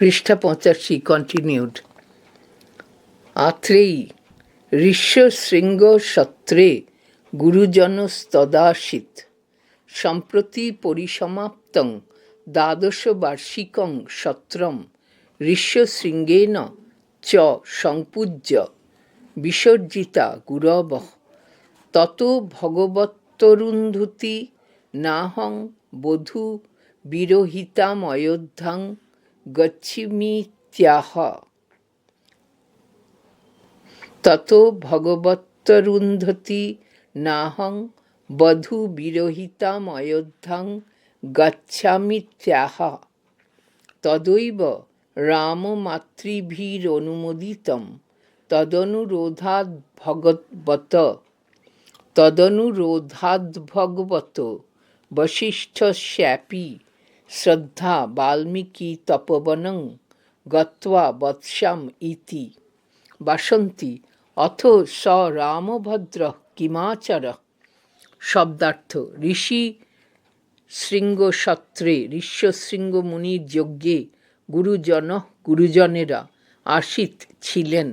পৃষ্ঠা পঁচাশি কন্টিনিউড আত্রেয়ী, ঋষ্য শৃঙ্গ সত্রে গুরুজনস্তদাসিত। সম্প্রতি পরিসমাপ্তং দ্বাদশবার্ষিকং সত্রম ঋষ্যশৃঙ্গেন চ সংপূজ্য বিসর্জিতা গুরব। তত ভগবত্তরুন্ধুতি নাহং বধূ বিরহিতাময়োধ্যাং গচ্ছিমিত্যাহ তত ভগবত্তরুন্ধতি নাহং বধু বধূ বিরহিতাময়োধ্যাং গচ্ছামিত্যাহ তদৈব রামমাতৃভিরনুমোদিতম তদনুরোধাদ ভগবত তদনুরোধাদ ভগবত বশিষ্ঠস্যাপি শ্রদ্ধা বাল্মীকি তপবনং গত্বা বৎসাম ইতি বাসন্তি অথ স রামভদ্র কিমাচর শব্দার্থ ঋষি শৃঙ্গ সত্রে ঋষ্যশৃঙ্গ মুনির যজ্ঞে গুরুজন গুরুজনেরা আসিত ছিলেন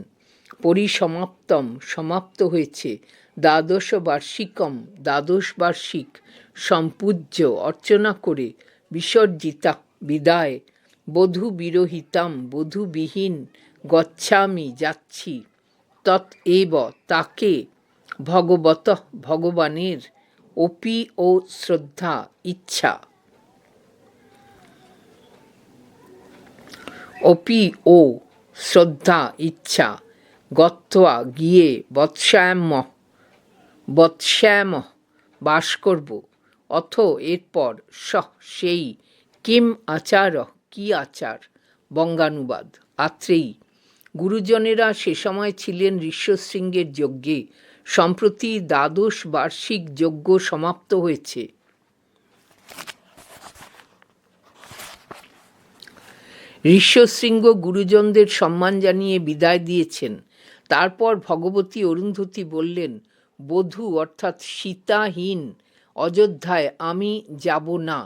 পরিসমাপ্তম সমাপ্ত হয়েছে দ্বাদশ বার্ষিকম দ্বাদশ বার্ষিক সম্পূজ্য অর্চনা করে বিসর্জিতা, বিদায়। বধূ বিরহিতাম বধূবিহীন গচ্ছামি যাচ্ছি। তৎ এব তাকে ভগবত, ভগবানের অপি ও শ্রদ্ধা, ইচ্ছা। অপি ও শ্রদ্ধা, ইচ্ছা। গত্বা গিয়ে বৎসায়াম বৎসায়াম বাস করব। অথ এরপর সহ সেই। কিম আচার কি আচার? বঙ্গানুবাদ। আত্রেয়ী। গুরুজনেরা সে সময় ছিলেন ঋষ্যশৃঙ্গের যজ্ঞে। সম্প্রতি দ্বাদশ বার্ষিক যজ্ঞ সমাপ্ত হয়েছে। ঋষ্যশৃঙ্গ গুরুজনদের সম্মান জানিয়ে বিদায় দিয়েছেন। তারপর ভগবতী অরুন্ধতী বললেন, বধূ অর্থাৎ সীতাহীন অযোধ্যায় আমি যাব না।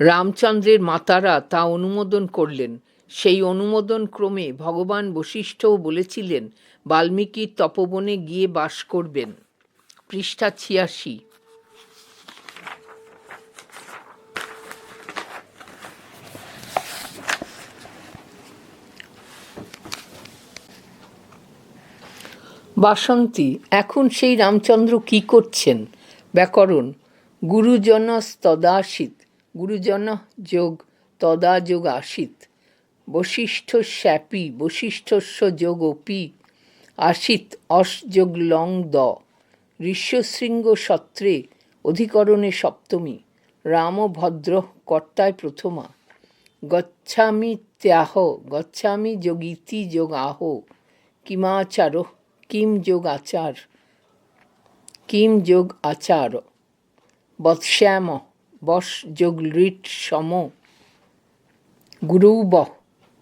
রামচন্দ্রের মাতারা তা অনুমোদন করলেন। সেই অনুমোদন ক্রমে ভগবান বশিষ্ঠও বলেছিলেন বাল্মীকির তপবনে গিয়ে বাস করবেন। পৃষ্ঠা ছিয়াশি। বাসন্তী, এখন সেই রামচন্দ্র কি করছেন? ব্যাকরণ গুরুজন তদাসিত গুরুজন যোগ তদা যোগ আসিত বশিষ্ঠ শ্যাপি বশিষ্ঠস্য যোগ অপি আসিত অসযোগ লং দ ঋষ্যশৃঙ্গ সত্রে অধিকরণে সপ্তমী, রামভদ্র কর্তায় প্রথমা গচ্ছামি ত্যাহ গচ্ছামি যোগীতি যোগ আহ কিমাচার কিম যোগ আচার, কিম যোগ আচার বৎশ্যাম বশ যোগ লৃট সম, গুরুব,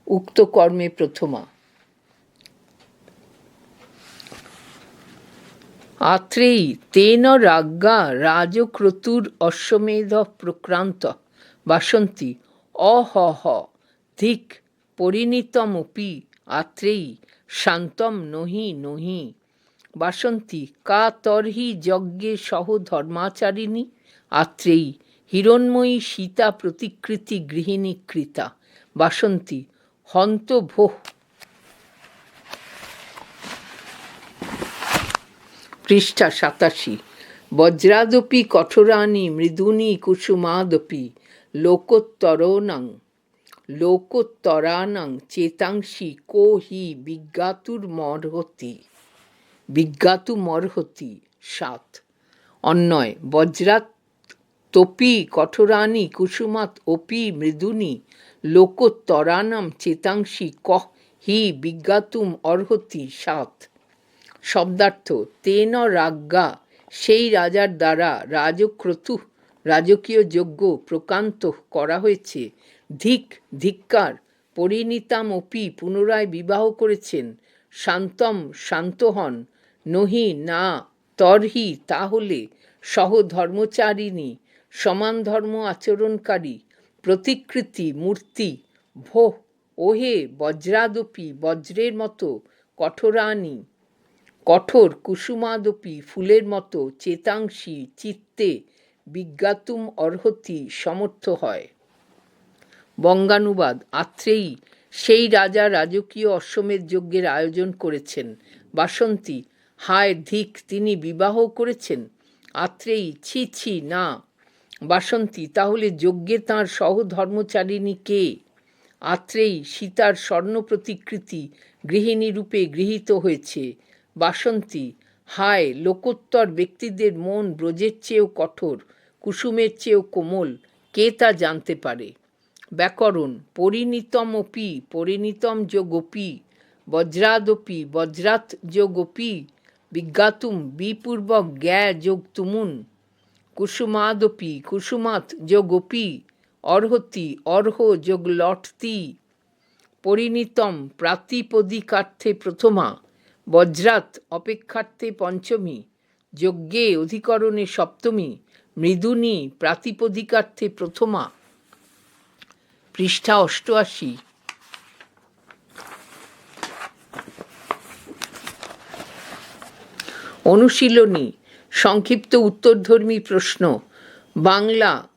উক্ত কর্মে প্রথমা। আত্রেয়ী তেন রাজ্ঞা রাজক্রতুর অশ্বমেধ প্রক্রান্ত, বাসন্তী অহ ধিক, পরিণীতমপি আত্রেয়ী, শান্তম নহি নহি। বাসন্তী, কা তর্হি যজ্ঞে সহ ধর্মাচারিণী। আত্রেয়ী, হিরণ্ময়ী সীতা প্রতিকৃতি গৃহিণী কৃতা। বাসন্তী, হন্ত ভোহ। পৃষ্ঠা সাতাশি, বজ্রাদপি কঠোরানি মৃদুনি কুসুমাদপি, লোকোত্তরণং। লোকোত্তরাণং চেতাংশি কো হি বিজ্ঞাতুর্মর্হতি বিজ্ঞাতুমর্হতি সাত। অন্যয় বজ্রাত তোপি কঠোরানি কুসুমাত অপি মৃদুনি লোকোত্তরানাম চেতাংশি কহ হি বিজ্ঞাতুম অর্হতি, সাত। শব্দার্থ, তেন রাজ্ঞা, সেই রাজার দ্বারা রাজক্রতু রাজকীয় যজ্ঞ প্রকান্ত করা হয়েছে। ধিক, ধিক্কার, পরিণীতাম অপি পুনরায় বিবাহ করেছেন। শান্তম শান্ত হন নহি, না, তরহি, তাহলে সহ ধর্মচারিণী সমান ধর্ম আচরণকারী, প্রতিকৃতি, মূর্তি ভো ওহে, বজ্রাদপি, বজ্রের মতো কঠোরানি কঠোর কুসুমাদপি, ফুলের মতো, চেতাংশী, চিত্তে, বিজ্ঞাতুম অর্হতি, সমর্থ হয়। বঙ্গানুবাদ, আত্রেয়ী, সেই রাজা রাজকীয় অশ্বমেধ যজ্ঞের আয়োজন করেছেন। বাসন্তী, হায় ধিক, তিনি বিবাহ করেছেন। আত্রেয়ী, ছি ছি, না। বাসন্তী, তাহলে যজ্ঞে তাঁর সহধর্মচারিণী কে? আত্রেয়ী, সীতার স্বর্ণ প্রতিকৃতি গৃহিণী রূপে গৃহীত হয়েছে। বাসন্তী, হায়, লোকোত্তর ব্যক্তিদের মন ব্রজের চেয়েও কঠোর, কুসুমের চেয়েও কোমল, কে তা জানতে পারে? ব্যাকরণ পরিণীতমপি পরিণীতম যো গোপী বজ্রাদপি বজ্রাত যো গোপী বিজ্ঞাতুম, বিপূর্বক জ্ঞা যোগ তুমুন কুসুমাদপি কুসুমাত যো গোপী অর্হতি, অর্হ যোগ লটতি পরিণীতম, প্রাতিপদিকার্থে প্রথমা বজ্রাত অপেক্ষার্থে পঞ্চমী, যজ্ঞে অধিকরণে সপ্তমী, মৃদুনী প্রাতিপদিকার্থে প্রথমা। পৃষ্ঠা অষ্টআশি। অনুশীলনী, সংক্ষিপ্ত উত্তরধর্মী প্রশ্ন, Bangla,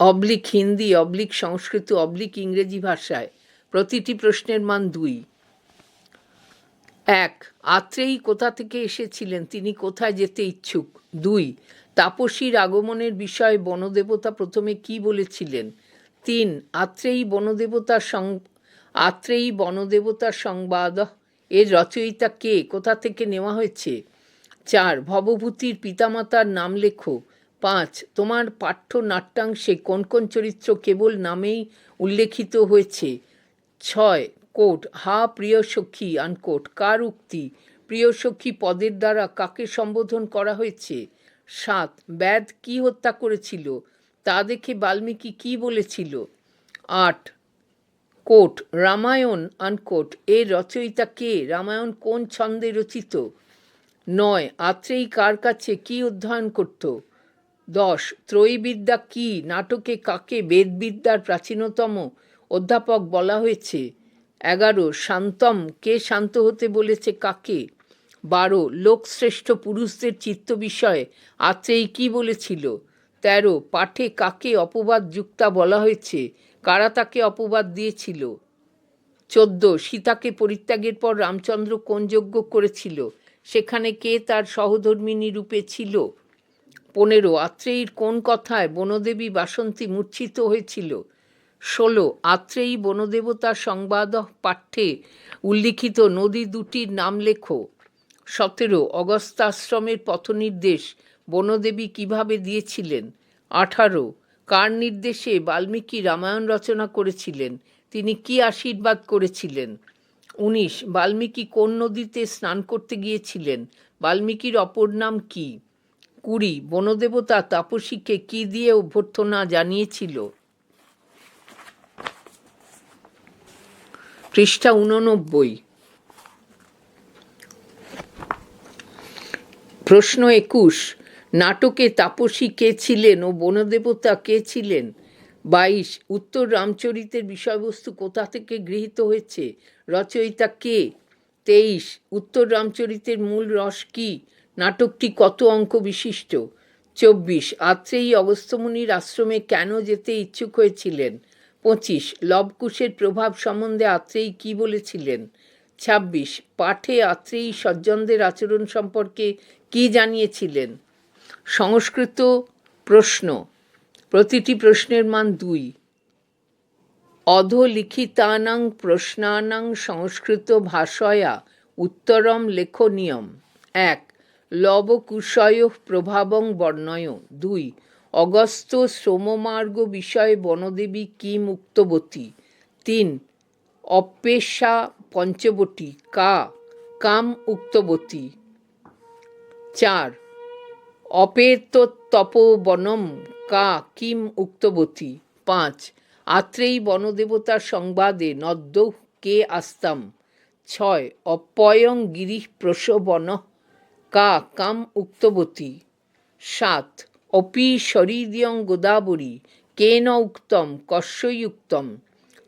oblique Hindi, oblique Sanskrit, oblique ইংরেজি ভাষায়, প্রতিটি প্রশ্নের মান দুই। এক, আত্রেয়ী কোথা থেকে এসেছিলেন? তিনি কোথায় যেতে ইচ্ছুক? দুই, তাপসীর আগমনের বিষয়ে বনদেবতা প্রথমে কি বলেছিলেন? তিন, আত্রেয়ী বনদেবতার সং, আত্রেয়ী বনদেবতার সংবাদ। এর রচয়িতা কে? কোথা থেকে নেওয়া হয়েছে? চার, ভবভূতির পিতামাতার নাম লেখো। পাঁচ, তোমার পাঠ্য নাট্যাংশে কোন কোন চরিত্র কেবল নামেই উল্লেখিত হয়েছে? ছয়, কোট, হা, প্রিয় সখী, আনকোট, কার উক্তি? প্রিয় সখী পদের দ্বারা কাকে সম্বোধন করা হয়েছে? সাত ব্যাদ কি হত্যা করেছিল? তা দেখে বাল্মীকি কি বলেছিল? আট, কোট, রামায়ণ আনকোট এর রচয়িতা কে? রামায়ণ কোন ছন্দে রচিত? নয় আত্রেই কার কাছে কি অধ্যয়ন করত? দশ, ত্রয়ীবিদ্যা কি? নাটকে কাকে বেদবিদ্যার প্রাচীনতম অধ্যাপক বলা হয়েছে? এগারো, শান্তম, কে শান্ত হতে বলেছে কাকে? বারো, লোকশ্রেষ্ঠ পুরুষদের চিত্ত বিষয়ে আত্রেয়ী কি বলেছিল? তেরো, পাঠে কাকে অপবাদ যুক্তা বলা হয়েছে? কারা তাকে অপবাদ দিয়েছিল? চোদ্দ, সীতাকে পরিত্যাগের পর রামচন্দ্র কোন যজ্ঞ করেছিল? সেখানে কে তার সহধর্মিনী রূপে ছিল? পনেরো, আত্রেয়ীর কোন কথায় বনদেবী বাসন্তী মূর্ছিত হয়েছিল? ষোলো, আত্রেয়ী বনদেবতার সংবাদ পাঠ্যে উল্লিখিত নদী দুটির নাম লেখো। সতেরো, অগস্তাশ্রমের পথনির্দেশ বনদেবী কীভাবে দিয়েছিলেন? আঠারো। কার নির্দেশে বাল্মীকি রামায়ণ রচনা করেছিলেন? তিনি কি আশীর্বাদ করেছিলেন? উনিশ। বাল্মীকি কোন নদীতে স্নান করতে গিয়েছিলেন? বাল্মীকির অপর নাম কি? কুড়ি। বনদেবতা তাপসীকে কি দিয়ে অভ্যর্থনা জানিয়েছিল? পৃষ্ঠা উননব্বই প্রশ্ন একুশ। নাটকে তাপসী কে ছিলেন ও বনদেবতা কে ছিলেন? বাইশ, উত্তর রামচরিতের বিষয়বস্তু কোথা থেকে গৃহীত হয়েছে? রচয়িতা কে? তেইশ, উত্তর রামচরিতের মূল রস কি? নাটকটি কত অঙ্ক বিশিষ্ট? চব্বিশ, আত্রেয়ী অগস্ত্যমুনির আশ্রমে কেন যেতে ইচ্ছুক হয়েছিলেন? পঁচিশ, লবকুশের প্রভাব সম্বন্ধে আত্রেয়ী কি বলেছিলেন? ছাব্বিশ, পাঠে আত্রেয়ী সজ্জনদের আচরণ সম্পর্কে কি জানিয়েছিলেন? সংস্কৃত প্রশ্ন। প্রতিটি প্রশ্নের মান দুই। অধলিখিতানাং প্রশ্নানাং সংস্কৃত ভাষয়া উত্তরম লেখনীয়ম। এক, লবকুশয় প্রভাবং বর্ণয়। দুই, অগস্ত শ্রমমার্গ বিষয়ে বনদেবী কি মুক্তবতী। তিন, অপেশা পঞ্চবটী কা, কাম উক্তবতী। চার অপেতপবনম কা কিম উক্তবতী। পাঁচ, আত্রেয়ী বনদেবতার সংবাদে নদ্য কে আস্তাম। ছয়, অপয়ং গিরিহ প্রসবন কা কাম উক্তবতী। সাত, অপি শরীরিয়ং গোদাবরী কেন উক্তম কস্যই উক্তম।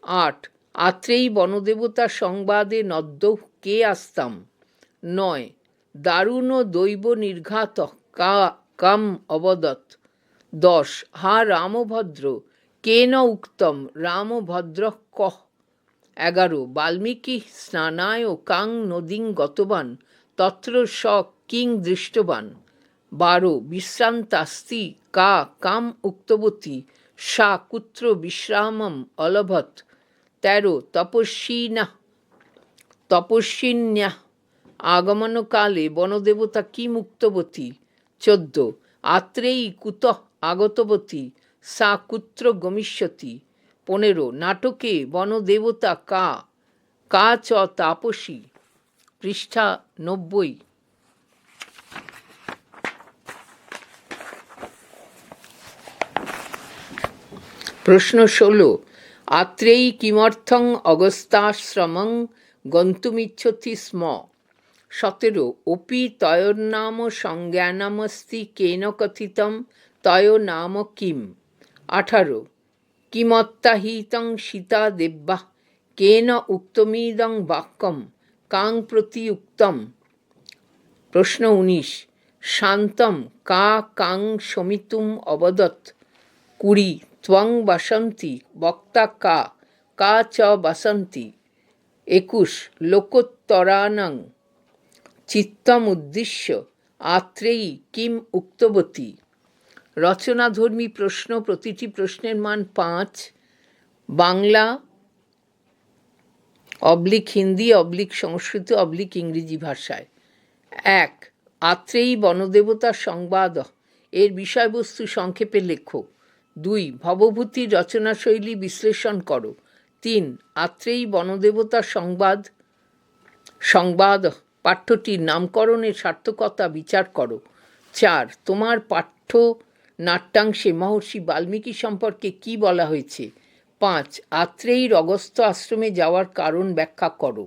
আট আত্রেই বনদেবতা সংবাদে নদ্য কে আসতাম। নয়, দারুণ দৈব নির্ঘাত কাম অবদত দশ, হা রামভদ্র, কেন উক্তম? রামভদ্র কহ এগারো, বাল্মীকি স্নানায় কাং নদীং গতবান, তত্র স কিং দৃষ্টবান। বারো, বিশ্রান্তাস্তি, কা, কাম উক্তবতী, সা কুত্র বিশ্রামম অলভত। তেরো, তপস্বিনা, তপস্বিন্যা। আগমনকালে বনদেবতা কি মুক্তবতী চোদ্দ। আত্রেয়ী কুত আগতবতী, সা কুত্র গমিষ্যতি। পনেরো। নাটকে বনদেবতা কা কা চ তাপসী। পৃষ্ঠা নব্বই। প্রশ্ন ষোলো। আত্রেয়ী কিমর্থং অগস্তাশ্রমং গন্তুমিচ্ছতি স্ম। সতেরো। অপি তয়োর্নাম সংজ্ঞানামস্তি কেন কথিতম, তয় নাম কিম। আঠারো। কিমত্তাহিতং সীতা দেব্যা কেন উক্তমিদং বাক্যম, কাং প্রতি উক্তম। প্রশ্ন উনিশ। শান্তম, কা কাং শমিতুম অবদত কুড়ি। ত্বং বাসন্তি, বক্তা কা কা চ বাসন্তি। একুশ। লোকোত্তরাণং চিত্তমুদ্দিশ্য, আত্রেয়ী কিম উক্তবতী। রচনাধর্মী প্রশ্ন, প্রতিটি প্রশ্নের মান পাঁচ। Bangla oblique Hindi, oblique Sanskrit, oblique ইংরেজি ভাষায়। এক, আত্রেয়ী বনদেবতার সংবাদ। এর বিষয়বস্তু সংক্ষেপে লেখো। দুই, ভবভূতির রচনাশৈলী বিশ্লেষণ করো। তিন, আত্রেয়ী বনদেবতার সংবাদ সংবাদ পাঠ্যটির নামকরণের সার্থকতা বিচার করো। চার, তোমার পাঠ্য নাট্যাংশে মহর্ষি বাল্মীকি সম্পর্কে কি বলা হয়েছে? পাঁচ, আত্রেয়ীর অগস্ত আশ্রমে যাওয়ার কারণ ব্যাখ্যা করো।